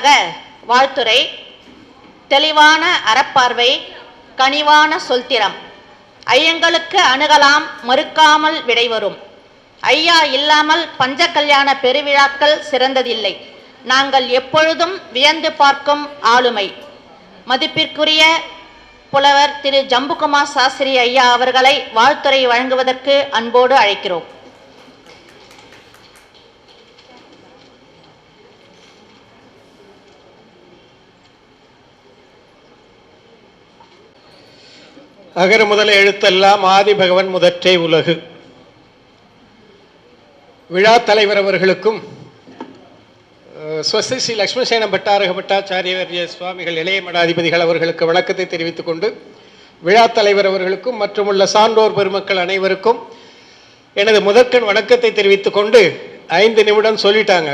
முதலாவதாக வாழ்த்துரை தெளிவான அறப்பார்வை கனிவான சொல்திறம். ஐயங்களுக்கு அணுகலாம் மறுக்காமல் விடைவரும் ஐயா இல்லாமல் பஞ்ச கல்யாண பெருவிழாக்கள் சிறந்ததில்லை. நாங்கள் எப்பொழுதும் வியந்து பார்க்கும் ஆளுமை. மதிப்பிற்குரிய புலவர் திரு. ஜம்புகுமார் சாஸ்திரி ஐயா அவர்களை வாழ்த்துரை வழங்குவதற்கு அன்போடு அழைக்கிறோம். அகர முதல எழுத்தெல்லாம் ஆதி பகவன் முதற்றே உலகு. விழா தலைவர் அவர்களுக்கும் அஹ், ஸ்வஸ்தி ஸ்ரீ லக்ஷ்மசேன பட்டாரக பட்டாச்சாரியவர்ய சுவாமிகள் இளைய மடாதிபதிகள் அவர்களுக்கு வணக்கத்தை தெரிவித்துக் கொண்டு விழா தலைவர் அவர்களுக்கும் மற்றும் உள்ள சான்றோர் பெருமக்கள் அனைவருக்கும் எனது முதற்கண் வணக்கத்தை தெரிவித்துக் கொண்டு ஐந்து நிமிடம் சொல்லிட்டாங்க.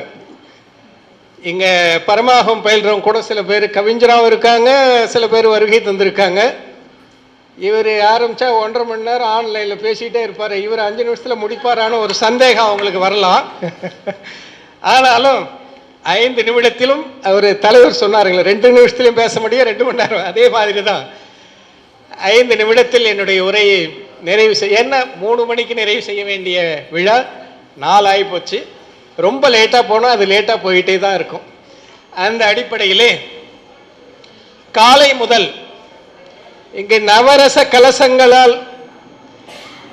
இங்கே பரமாகம் பயில்றவங்க கூட சில பேர் கவிஞராகவும் இருக்காங்க சில பேர் வருகை தந்திருக்காங்க. இவர் ஆரம்பித்தா ஒன்றரை மணி நேரம் ஆன்லைனில் பேசிகிட்டே இருப்பார். இவர் அஞ்சு நிமிஷத்தில் முடிப்பாரான ஒரு சந்தேகம் அவங்களுக்கு வரலாம். ஆனாலும் ஐந்து நிமிடத்திலும் அவர் தலைவர் சொன்னாருங்களே ரெண்டு நிமிஷத்துலையும் பேச முடியும் ரெண்டு மணி நேரம். அதே மாதிரி தான் ஐந்து நிமிடத்தில் என்னுடைய உரையை நிறைவு செய்ய என்ன? மூணு மணிக்கு நிறைவு செய்ய வேண்டிய விழா நாலு ஆகிப்போச்சு ரொம்ப லேட்டாக போனால் அது லேட்டாக போயிட்டே தான் இருக்கும். அந்த அடிப்படையிலே காலை முதல் இங்கு நவரச கலசங்களால்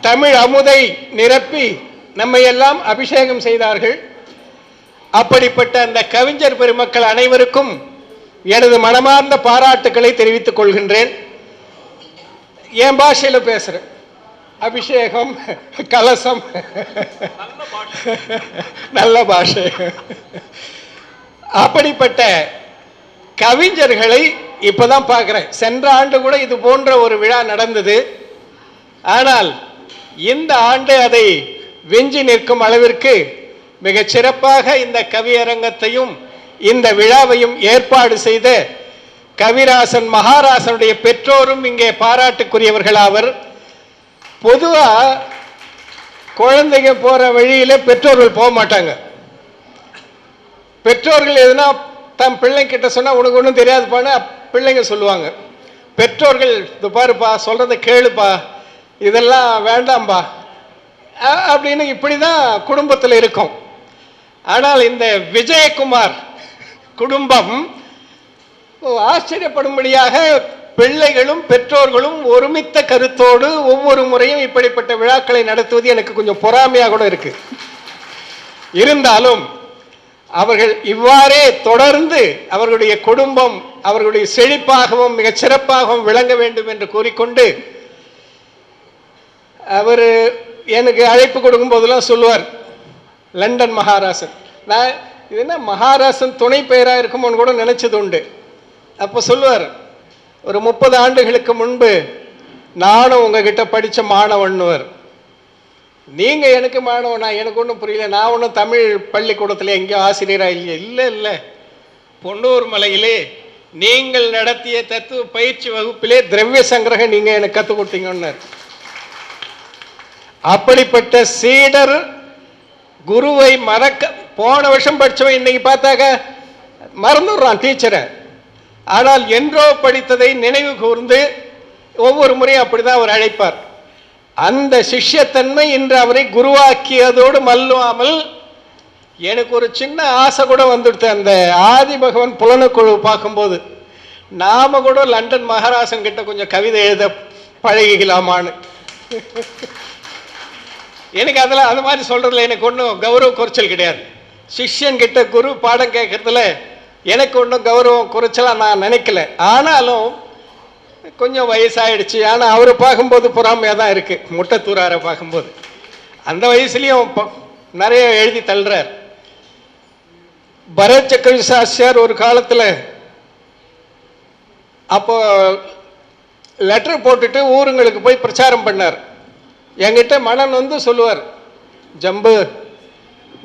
தமிழ் அமுதை நிரப்பி நம்மை எல்லாம் அபிஷேகம் செய்தார்கள். அப்படிப்பட்ட அந்த கவிஞர் பெருமக்கள் அனைவருக்கும் எனது மனமார்ந்த பாராட்டுக்களை தெரிவித்துக் கொள்கின்றேன். என் பாஷையில் பேசுகிறேன் அபிஷேகம் கலசம். நல்ல பாஷை. அப்படிப்பட்ட கவிஞர்களை இப்போதான் பார்க்குறேன். சென்ற ஆண்டு கூட இது போன்ற ஒரு விழா நடந்தது. ஆனால் இந்த ஆண்டு அதை வெஞ்சி நிற்கும் அளவிற்கு மிகச் சிறப்பாக இந்த கவியரங்கத்தையும் இந்த விழாவையும் ஏற்பாடு செய்த கவிராசன் மகாராசனுடைய பெற்றோரும் இங்கே பாராட்டுக்குரியவர்கள் அவர் பொதுவாக குழந்தைங்க போகிற வழியில் பெற்றோர்கள் போக மாட்டாங்க. பெற்றோர்கள் எதுனா தம் பிள்ளைங்கிட்ட சொன்னால் உனக்கு ஒன்றும் தெரியாது போனால் பிள்ளைங்க சொல்லுவாங்க பெற்றோர்கள் இது பாருப்பா சொல்கிறத கேளுப்பா இதெல்லாம் வேண்டாம்பா. அப்படின்னு இப்படி தான் குடும்பத்தில் இருக்கும். ஆனால் இந்த விஜயகுமார் குடும்பம் ஆச்சரியப்படும்படியாக பிள்ளைகளும் பெற்றோர்களும் ஒருமித்த கருத்தோடு ஒவ்வொரு முறையும் இப்படிப்பட்ட விழாக்களை நடத்துவது எனக்கு கொஞ்சம் பொறாமையாக கூட இருக்கு. இருந்தாலும் அவர்கள் இவ்வாறே தொடர்ந்து அவர்களுடைய குடும்பம் அவர்களுடைய செழிப்பாகவும் மிகச் சிறப்பாகவும் விளங்க வேண்டும் என்று கூறிக்கொண்டு அவர் எனக்கு அழைப்பு கொடுக்கும் போதெல்லாம் சொல்லுவார் லண்டன் மகாராசன். நான் இது என்ன மகாராசன் துணை பெயராக இருக்குமோன்னு கூட நினச்சது உண்டு. அப்போ சொல்லுவார் ஒரு முப்பது ஆண்டுகளுக்கு முன்பு நானும் உங்ககிட்ட படித்த மாணவன்னுவர். நீங்கள் எனக்கு மாணவனா எனக்கு ஒன்றும் புரியல. நான் ஒன்றும் தமிழ் பள்ளிக்கூடத்தில் எங்கேயும் ஆசிரியராக இல்லையா? இல்லை இல்லை. பொன்னூர் மலையிலே நீங்கள் நடத்திய தத்துவ பயிற்சி வகுப்பிலே திரவிய சங்கிரகம் நீங்கள் எனக்கு கற்றுக் கொடுத்தீங்கன்னார். அப்படிப்பட்ட சீடர் குருவை மறக்க போன வருஷம் படித்தவன் இன்னைக்கு பார்த்தாக்க மறந்துடுறான் டீச்சரை. ஆனால் என்றோ படித்ததை நினைவு கூர்ந்து ஒவ்வொரு முறையும் அப்படி தான் அவர் அழைப்பார். அந்த சிஷ்யத்தன்மை இன்று அவரை குருவாக்கியதோடு மல்லாமல் எனக்கு ஒரு சின்ன ஆசை கூட வந்துடுது. அந்த ஆதி பகவான் புலனக்குழு பார்க்கும்போது நாம கூட லண்டன் மகாராசன் கிட்ட கொஞ்சம் கவிதை எழுத பழகிக்கலாமான்னு. எனக்கு அதில் அது மாதிரி சொல்றதுல எனக்கு ஒன்றும் கௌரவ குறைச்சல் கிடையாது. சிஷ்யன் கிட்ட குரு பாடம் கேட்கறதுல எனக்கு ஒன்றும் கௌரவம் குறைச்சலாம் நான் நினைக்கல. ஆனாலும் கொஞ்சம் வயசாயிடுச்சு. ஆனால் அவரை பார்க்கும்போது பொறாமையாக தான் இருக்குது முட்டத்தூராரை பார்க்கும்போது. அந்த வயசுலேயும் நிறைய எழுதி தள்ளுறார். பரத் சக்கரவிசாசியார் ஒரு காலத்தில் அப்போ லெட்டர் போட்டுட்டு ஊருங்களுக்கு போய் பிரச்சாரம் பண்ணார். என்கிட்ட மனன் வந்து சொல்லுவார் ஜம்பு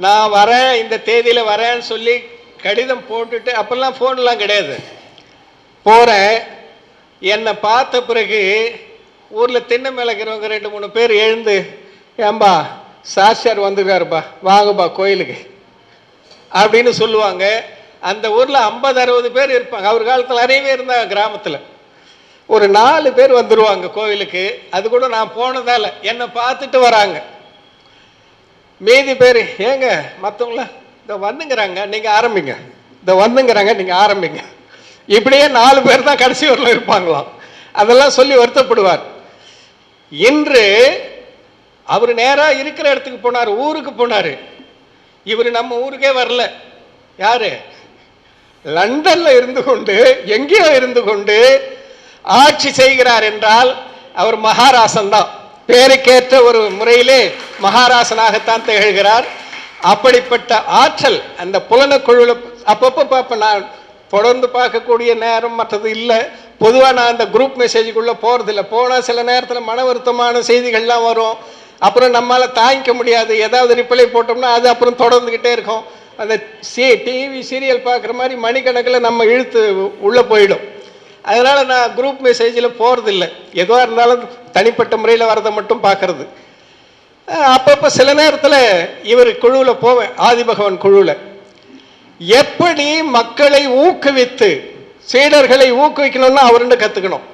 நான் வரேன் இந்த தேதியில் வரேன்னு சொல்லி கடிதம் போட்டுட்டு அப்போல்லாம் ஃபோன்லாம் கிடையாது. போகிறேன் என்னை பார்த்த பிறகு ஊரில் தென்னை மேலே இருக்கிறவங்க ரெண்டு மூணு பேர் எழுந்து ஏம்பா சாஸ்தியார் வந்துருக்காருப்பா வாங்கப்பா கோயிலுக்கு. அப்படின்னு சொல்லுவாங்க. அந்த ஊரில் ஐம்பது அறுபது பேர் இருப்பாங்க. அவர் காலத்தில் நிறைய பேர் இருந்தாங்க கிராமத்தில். ஒரு நாலு பேர் வந்துடுவாங்க கோவிலுக்கு அது கூட நான் போனதால என்னை பார்த்துட்டு வராங்க. மீதி பேர் ஏங்க மற்றவங்கள இந்த வந்துங்கிறாங்க நீங்கள் ஆரம்பிங்க. இந்த வந்துங்கிறாங்க நீங்கள் ஆரம்பிங்க. இப்படியே நாலு பேர் தான் கடைசி வரல இருப்பாங்களாம். அதெல்லாம் சொல்லி வருத்தப்படுவார். இன்று அவர் நேராக இருக்கிற இடத்துக்கு போனார் ஊருக்கு போனார். இவர் நம்ம ஊருக்கே வரல. யாரு? லண்டனில் இருந்து கொண்டு எங்கேயோ இருந்து கொண்டு ஆட்சி செய்கிறார் என்றால் அவர் மகாராசன் தான். பேருக்கேற்ற ஒரு முறையிலே மகாராசனாகத்தான் திகழ்கிறார். அப்படிப்பட்ட ஆற்றல் அந்த புலனக்குழுவில் அப்பப்போ பார்ப்பேன் நான். தொடர்ந்து பார்க்கக்கூடிய நேரம் மற்றது இல்லை. பொதுவாக நான் அந்த குரூப் மெசேஜுக்குள்ளே போகிறதில்ல போனால் சில நேரத்தில் மன வருத்தமான செய்திகள்லாம் வரும். அப்புறம் நம்மளால் தாங்கிக்க முடியாது. ஏதாவது ரிப்ளை போட்டோம்னா அது அப்புறம் தொடர்ந்துக்கிட்டே இருக்கும். அந்த சி டிவி சீரியல் பார்க்குற மாதிரி மணிக்கணக்கில் நம்ம இழுத்து உள்ளே போயிடும். அதனால் நான் குரூப் மெசேஜில் போகிறதில்ல எதுவாக இருந்தாலும் தனிப்பட்ட முறையில் வரதை மட்டும் பார்க்கறது. அப்பப்போ சில நேரத்தில் இவர் குழுவில் போவேன். ஆதிபகவன் குழுவில். எப்படி மக்களை ஊக்குவித்து சீடர்களை ஊக்குவிக்கணும்னா அவருன்னு கற்றுக்கணும்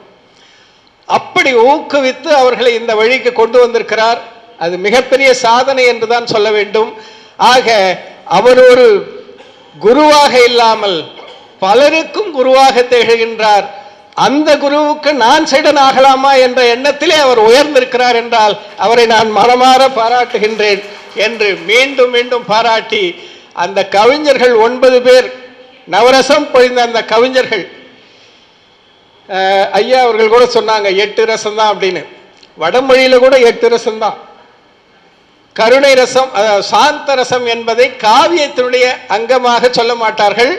அப்படி ஊக்குவித்து அவர்களை இந்த வழிக்கு கொண்டு வந்திருக்கிறார். அது மிகப்பெரிய சாதனை என்று தான் சொல்ல வேண்டும். ஆக அவர் ஒரு குருவாக இல்லாமல் பலருக்கும் குருவாக திகழ்கின்றார். அந்த குருவுக்கு நான் சீடன் ஆகலாமா என்ற எண்ணத்திலே அவர் உயர்ந்திருக்கிறார் என்றால் அவரை நான் மனமாற பாராட்டுகின்றேன் என்று மீண்டும் மீண்டும் பாராட்டி அந்த கவிஞர்கள் ஒன்பது பேர். நவரசம் பொழிந்த அந்த கவிஞர்கள். ஐயா அவர்கள் கூட சொன்னாங்க எட்டு ரசம் தான் அப்படின்னு. வடமொழியில் கூட எட்டு ரசம் தான் கருணை ரசம் அதாவது சாந்த ரசம் என்பதை காவியத்தினுடைய அங்கமாக சொல்ல மாட்டார்கள்.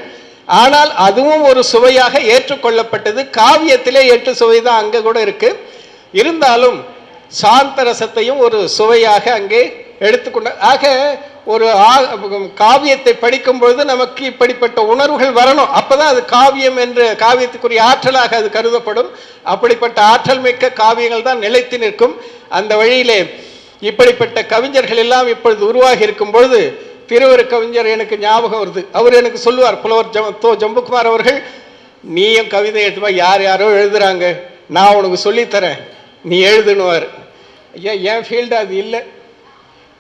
ஆனால் அதுவும் ஒரு சுவையாக ஏற்றுக்கொள்ளப்பட்டது. காவியத்திலே எட்டு சுவை தான் அங்கே கூட இருக்கு. இருந்தாலும் சாந்த ரசத்தையும் ஒரு சுவையாக அங்கே எடுத்துக்கொண்ட ஆக ஒரு ஆ- காவியத்தை படிக்கும் பொழுது நமக்கு இப்படிப்பட்ட உணர்வுகள் வரணும். அப்பதான் அது காவியம் என்று காவியத்துக்குரிய ஆற்றலாக அது கருதப்படும். அப்படிப்பட்ட ஆற்றல் மிக்க காவியங்கள் தான் நிலைத்து நிற்கும். அந்த வழியிலே இப்படிப்பட்ட கவிஞர்கள் எல்லாம் இப்பொழுது உருவாகி இருக்கும் பொழுது திருவரு கவிஞர் எனக்கு ஞாபகம் வருது. அவர் எனக்கு சொல்லுவார் புலவர் ஜம் தோ ஜம்புக்குமார் அவர்கள் நீயும் கவிதை எழுதுவா யார் யாரோ எழுதுறாங்க? நான் உனக்கு சொல்லித்தரேன். நீ எழுதுனுவார் ஐயா என் ஃபீல்டு அது இல்லை.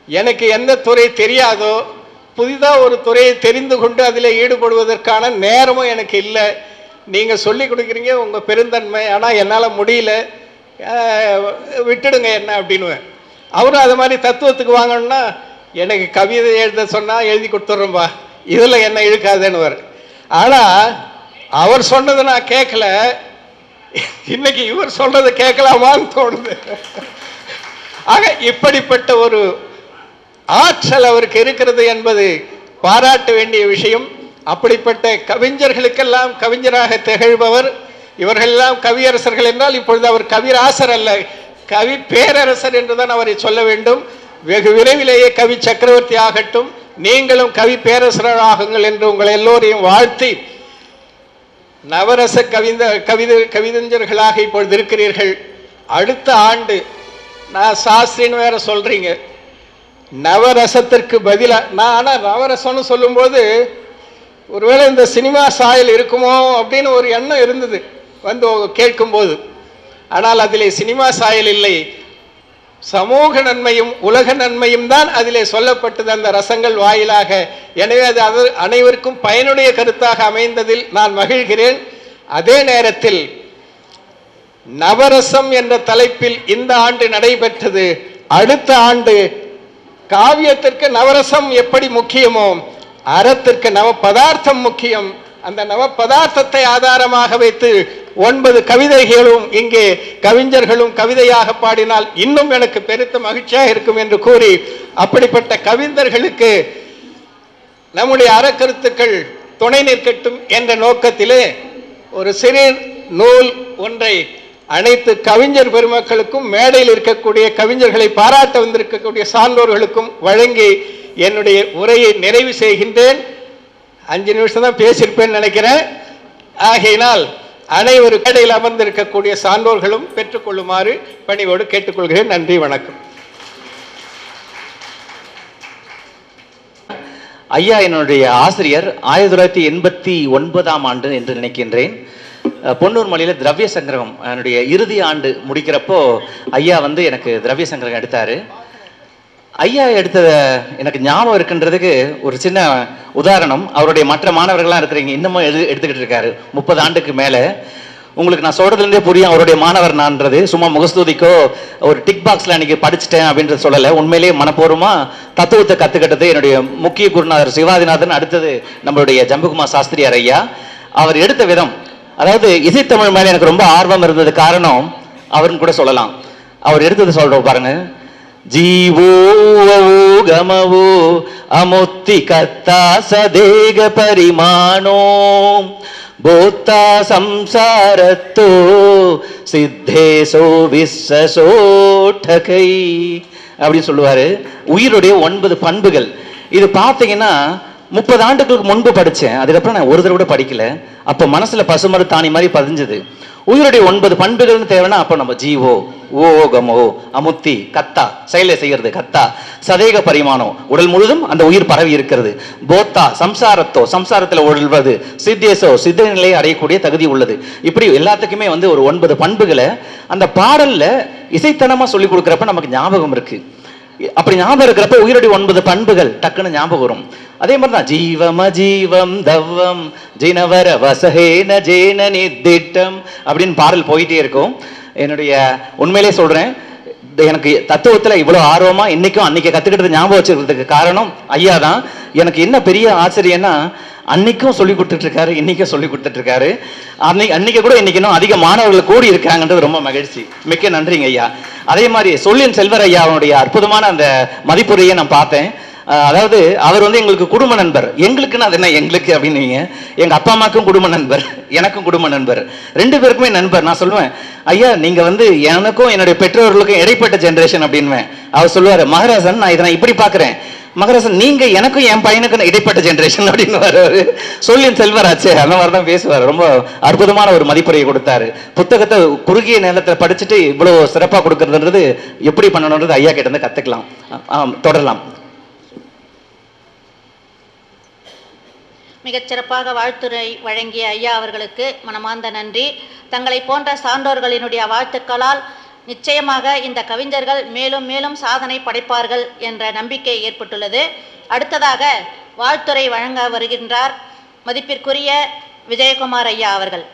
எனக்கு எந்த துறை தெரியாதோ புதிதாக ஒரு துறையை தெரிந்து கொண்டு அதில் ஈடுபடுவதற்கான நேரமும் எனக்கு இல்லை. நீங்கள் சொல்லி கொடுக்குறீங்க உங்கள் பெருந்தன்மை ஆனால் என்னால் முடியல. விட்டுடுங்க என்ன அப்படின்னுவேன். அவரும் அது மாதிரி தத்துவத்துக்கு வாங்கணும்னா எனக்கு கவிதை எழுத சொன்னால் எழுதி கொடுத்துட்றோம்பா இதில் என்ன இழுக்காதேன்னுவார். ஆனால் அவர் சொன்னதை நான் கேட்கல இன்னைக்கு இவர் சொல்றதை கேட்கலாமான்னு தோணுது. ஆக இப்படிப்பட்ட ஒரு ஆற்றல் அவருக்கு இருக்கிறது என்பது பாராட்ட வேண்டிய விஷயம். அப்படிப்பட்ட கவிஞர்களுக்கெல்லாம் கவிஞராக திகழ்பவர். இவர்களெல்லாம் கவியரசர்கள் என்றால் இப்பொழுது அவர் கவிராசர் அல்ல கவி பேரரசர் என்றுதான் அவரை சொல்ல வேண்டும். வெகு விரைவிலேயே கவி சக்கரவர்த்தி ஆகட்டும். நீங்களும் கவி பேரரசர் ஆகுங்கள் என்று உங்கள் எல்லோரையும் வாழ்த்தி நவரச கவிந்த கவித கவிதஞ்சர்களாக இப்பொழுது இருக்கிறீர்கள். அடுத்த ஆண்டு நான் சாஸ்திரின்னு வேற சொல்றீங்க. நவரசத்திற்கு பதிலாக நான் ஆனால் நவரசம்னு சொல்லும்போது ஒருவேளை இந்த சினிமா சாயல் இருக்குமோ அப்படின்னு ஒரு எண்ணம் இருந்தது வந்து கேட்கும்போது. ஆனால் அதிலே சினிமா சாயல் இல்லை. சமூக நன்மையும் உலக நன்மையும் தான் அதிலே சொல்லப்பட்டது அந்த ரசங்கள் வாயிலாக. எனவே அது அது அனைவருக்கும் பயனுடைய கருத்தாக அமைந்ததில் நான் மகிழ்கிறேன். அதே நேரத்தில் நவரசம் என்ற தலைப்பில் இந்த ஆண்டு நடைபெற்றது. அடுத்த ஆண்டு காவியத்திற்கு நவரசம் எப்படி முக்கியமோ அறத்திற்கு நவ பதார்த்தம் முக்கியம். அந்த நவ பதார்த்தத்தை ஆதாரமாக வைத்து ஒன்பது கவிதைகளும் இங்கே கவிஞர்களும் கவிதையாக பாடினால் இன்னும் எனக்கு பெருத்த மகிழ்ச்சியாக இருக்கும் என்று கூறி அப்படிப்பட்ட கவிஞர்களுக்கு நம்முடைய அறக்கருத்துக்கள் துணை நிற்கட்டும் என்ற நோக்கத்திலே ஒரு சிறு நூல் ஒன்றை அனைத்து கவிஞர் பெருமக்களுக்கும் மேடையில் இருக்கக்கூடிய கவிஞர்களை பாராட்ட வந்திருக்கக்கூடிய சான்றோர்களுக்கும் வழங்கி என்னுடைய உரையை நிறைவு செய்கின்றேன். அஞ்சு நிமிஷம் தான் பேசியிருப்பேன்னு நினைக்கிறேன். ஆகையினால் அனைவரும் மேடையில் அமர்ந்திருக்கக்கூடிய சான்றோர்களும் பெற்றுக்கொள்ளுமாறு பணிவோடு கேட்டுக்கொள்கிறேன். நன்றி வணக்கம். ஐயா என்னுடைய ஆசிரியர் ஆயிரத்தி தொள்ளாயிரத்தி எண்பத்தி ஒன்பதாம் ஆண்டு என்று நினைக்கின்றேன். பொன்னூர் மலையில் திரவிய சங்கிரகம் என்னுடைய இறுதி ஆண்டு முடிக்கிறப்போ ஐயா வந்து எனக்கு திரவிய சங்கிரகம் எடுத்தார். ஐயா எடுத்தத எனக்கு ஞாபகம் இருக்குன்றதுக்கு ஒரு சின்ன உதாரணம். அவருடைய மற்ற மாணவர்கள்லாம் இருக்கிறீங்க இன்னமும் எது எடுத்துக்கிட்டு இருக்காரு. முப்பது ஆண்டுக்கு மேலே. உங்களுக்கு நான் சொல்றதுலேருந்தே புரியும் அவருடைய மாணவர் நான்றது சும்மா முகஸ்தூதிக்கோ ஒரு டிக் பாக்ஸில் அன்றைக்கி படிச்சுட்டேன் அப்படின்றது சொல்லலை. உண்மையிலேயே மனப்பூர்வமாக தத்துவத்தை கற்றுக்கிட்டது என்னுடைய முக்கிய குருநாதர் சிவாதிநாதன் அடுத்தது நம்மளுடைய ஜம்புகுமார் சாஸ்திரியார் ஐயா. அவர் எடுத்த விதம் அதாவது இசைத்தமிழ் மேலே எனக்கு ரொம்ப ஆர்வம் இருந்தது காரணம் அவருன்னு கூட சொல்லலாம். அவர் எடுத்தது சொல்கிறோம் பாருங்க. ஜீவோ கமவோ அமுத்தி கத்தா சதேக பரிமாணோ போத்தா சம்சாரத்தோ சித்தேசோ விஸ்ஸோ அப்படின்னு சொல்லுவாரு. உயிருடைய ஒன்பது பண்புகள். இது பார்த்தீங்கன்னா முப்பது ஆண்டுகளுக்கு முன்பு படித்தேன் அதுக்கப்புறம் நான் ஒரு தடவை கூட படிக்கல. அப்போ மனசில் பசுமறு தானி மாதிரி பதிஞ்சது. உயிருடைய ஒன்பது பண்புகள்னு தேவைன்னா அப்போ நம்ம ஜீவோ ஓகமோ அமுத்தி கத்தா. செயலை செய்கிறது கத்தா. சதேக பரிமாணம். உடல் முழுதும் அந்த உயிர் பரவி இருக்கிறது. போத்தா சம்சாரத்தோ சம்சாரத்தில் உழல்வது. சித்தேசோ சித்த நிலையை அடையக்கூடிய தகுதி உள்ளது. இப்படி எல்லாத்துக்குமே வந்து ஒரு ஒன்பது பண்புகளை அந்த பாடலில் இசைத்தனமாக சொல்லி கொடுக்குறப்ப நமக்கு ஞாபகம் இருக்குது அப்படி ஞாபகம் இருக்கிறப்ப உயிரடி ஒன்பது பண்புகள் டக்குன்னு ஞாபகம் வரும். அதே மாதிரி தான் ஜீவம் அஜீவம் தவ்வம் ஜினவர வசஹேன ஜேன நித்திட்டம் அப்படின்னு பாடல் போயிட்டே இருக்கும். என்னுடைய உண்மையிலே சொல்றேன் எனக்கு தத்துவத்தில் இவ்வளோ ஆர்வமாக இன்னைக்கும் அன்னைக்கு கற்றுக்கிட்டது ஞாபகம் வச்சுக்கிறதுக்கு காரணம் ஐயா தான். எனக்கு என்ன பெரிய ஆச்சரியன்னா அன்னைக்கும் சொல்லி கொடுத்துட்டு இருக்காரு இன்னைக்கும் சொல்லி கொடுத்துட்டு இருக்காரு அன்னைக்கு அன்னைக்கு கூட இன்னைக்கு இன்னும் அதிக மாணவர்கள் கூடி இருக்காங்கன்றது ரொம்ப மகிழ்ச்சி. மிக்க நன்றிங்க ஐயா. அதே மாதிரி சொல்லின் செல்வர் ஐயா அவனுடைய அற்புதமான அந்த மதிப்புரையை நான் பார்த்தேன். அதாவது அவர் வந்து எங்களுக்கு குடும்ப நண்பர். எங்களுக்குன்னு அது என்ன எங்களுக்கு அப்படின்னீங்க. எங்கள் அப்பா அம்மாக்கும் குடும்ப நண்பர் எனக்கும் குடும்ப நண்பர். ரெண்டு பேருக்குமே நண்பர். நான் சொல்லுவேன் ஐயா நீங்கள் வந்து எனக்கும் என்னுடைய பெற்றோர்களுக்கும் இடைப்பட்ட ஜென்ரேஷன் அப்படின்வேன் அவர் சொல்லுவார் மகராசன் நான் இதை நான் இப்படி பார்க்குறேன். மகராசன் நீங்க எனக்கும் என் பையனுக்கும் இடைப்பட்ட ஜென்ரேஷன் அப்படின்னு வர்றாரு சொல்லின் செல்வராச்சே அந்த மாதிரி தான் பேசுவார். ரொம்ப அற்புதமான ஒரு மதிப்புரையை கொடுத்தாரு. புத்தகத்தை குறுகிய நேரத்தில் படிச்சுட்டு இவ்வளோ சிறப்பாக கொடுக்கறதுன்றது எப்படி பண்ணணுன்றது ஐயா கிட்ட இருந்து கற்றுக்கலாம் ஆம், தொடரலாம். மிகச்சிறப்பாக வாழ்த்துரை வழங்கிய ஐயா அவர்களுக்கு மனமார்ந்த நன்றி. தங்களை போன்ற சான்றோர்களினுடைய வாழ்த்துக்களால் நிச்சயமாக இந்த கவிஞர்கள் மேலும் மேலும் சாதனை படைப்பார்கள் என்ற நம்பிக்கை ஏற்பட்டுள்ளது. அடுத்ததாக வாழ்த்துரை வழங்க வருகின்றார் மதிப்பிற்குரிய விஜயகுமார் ஐயா அவர்கள்.